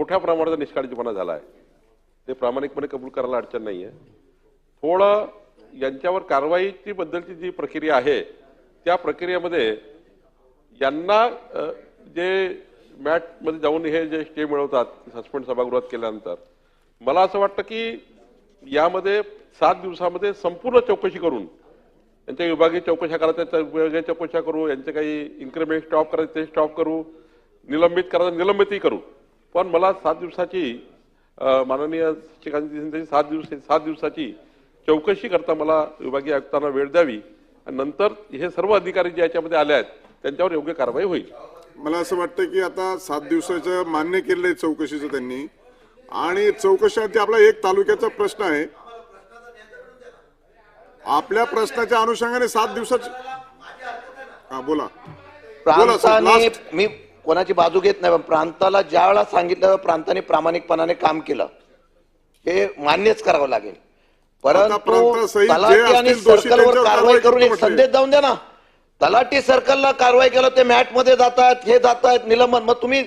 मोठ्या प्रमाणाचा निष्काळजीपणा झाला आहे ते प्रामाणिकपणे कबूल करायला अडचण नाही आहे थोडं यांच्यावर कारवाईची बद्दलची जी प्रक्रिया आहे त्या प्रक्रियेमध्ये यांना जे मॅटमध्ये जाऊन हे जे स्टे मिळवतात सस्पेंड सभागृहात केल्यानंतर मला असं वाटतं की यामध्ये सात दिवसामध्ये संपूर्ण चौकशी करून यांच्या विभागीय चौकशा करायच्या त्या विभागीय चौकशा करू यांचे काही इन्क्रिमेंट स्टॉप करायचे ते स्टॉप करू निलंबित करायचं निलंबितही करू. पण मला सात दिवसाची माननीय शिक्षकांची सात दिवस सात दिवसाची चौकशी करता मला विभागीय आयुक्तांना वेळ द्यावी आणि नंतर हे सर्व अधिकारी जे याच्यामध्ये आले आहेत त्यांच्यावर योग्य कारवाई होईल. मला असं वाटतं की आता सात दिवसाचं मान्य केलेलं आहे चौकशीचं त्यांनी. आणि चौकशीसाठी आपला एक तालुक्याचा प्रश्न आहे. आपल्या प्रश्नाच्या अनुषंगाने सात दिवसाची हा बोला. बोला. मी कोणाची बाजू घेत नाही पण प्रांताला ज्या वेळा सांगितलं प्रांताने प्रामाणिकपणाने काम केलं हे मान्यच करावं लागेल. परंतु तलाठी आणि सर्कलवर कारवाई करून एक संदेश जाऊन द्या ना. तलाठी सर्कलला कारवाई केलं ते मॅटमध्ये जातात हे जातात निलंबन. मग तुम्ही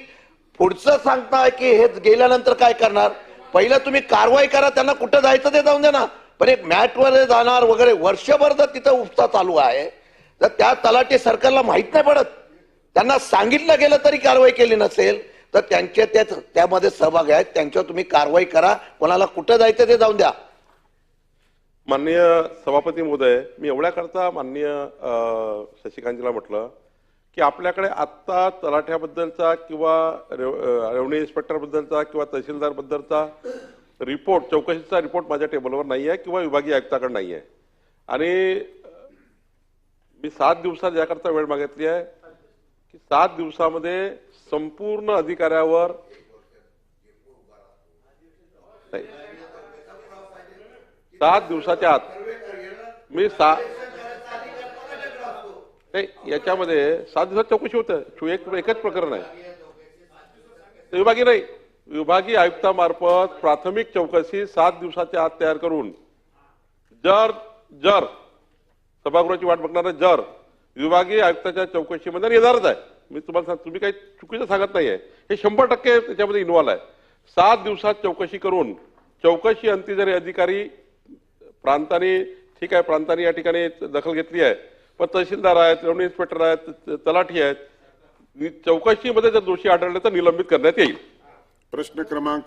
पुढचं सांगताय की हे गेल्यानंतर काय करणार? पहिलं तुम्ही कारवाई करा त्यांना कुठं जायचं ते जाऊन द्या ना. पण एक मॅट वर जाणार वगैरे वर्षभर जर तिथं उपसा चालू आहे तर त्या तलाठी सर्कलला माहीत नाही पडत. त्यांना सांगितलं गेलं तरी कारवाई केली नसेल तर त्यांचे त्या त्यामध्ये सहभाग आहेत त्यांच्यावर तुम्ही कारवाई करा कोणाला कुठं जायचं ते जाऊन द्या. माननीय सभापती महोदय मी एवढ्याकरता माननीय अ, शशिकांतजीला म्हटलं की आपल्याकडे आत्ता तलाठ्याबद्दलचा किंवा रेव- रेव्हन्यू इन्स्पेक्टरबद्दलचा किंवा तहसीलदारबद्दलचा रिपोर्ट चौकशीचा रिपोर्ट माझ्या टेबलवर नाही आहे किंवा विभागीय आयुक्ताकडे नाही आहे आणि मी सात दिवसात याकरता वेळ मागितली आहे. की सात दिवसामध्ये संपूर्ण अधिकाऱ्यावर सात दिवसाच्या आत. मी सा नाही याच्यामध्ये सात दिवसात चौकशी होतं. एक एकच प्रकरण आहे. विभागी विभागीय नाही. विभागीय आयुक्तामार्फत प्राथमिक चौकशी सात दिवसाच्या आत तयार करून जर जर सभागृहाची वाट बघणारा जर विभागीय आयुक्ताच्या चौकशीमध्ये आणि येणारच आहे. मी तुम्हाला सांग तुम्ही काही चुकीचं सांगत नाही आहे हे शंभर टक्के त्याच्यामध्ये इन्व्हॉल्व आहे. सात दिवसात चौकशी करून चौकशी अंती जरी अधिकारी प्रांताने ठीक आहे प्रांताने या ठिकाणी दखल घेतली आहे पण तहसीलदार आहेत रेव्हन्यू इन्स्पेक्टर आहेत तलाठी आहेत चौकशीमध्ये जर दोषी आढळले तर निलंबित करण्यात येईल. प्रश्न क्रमांक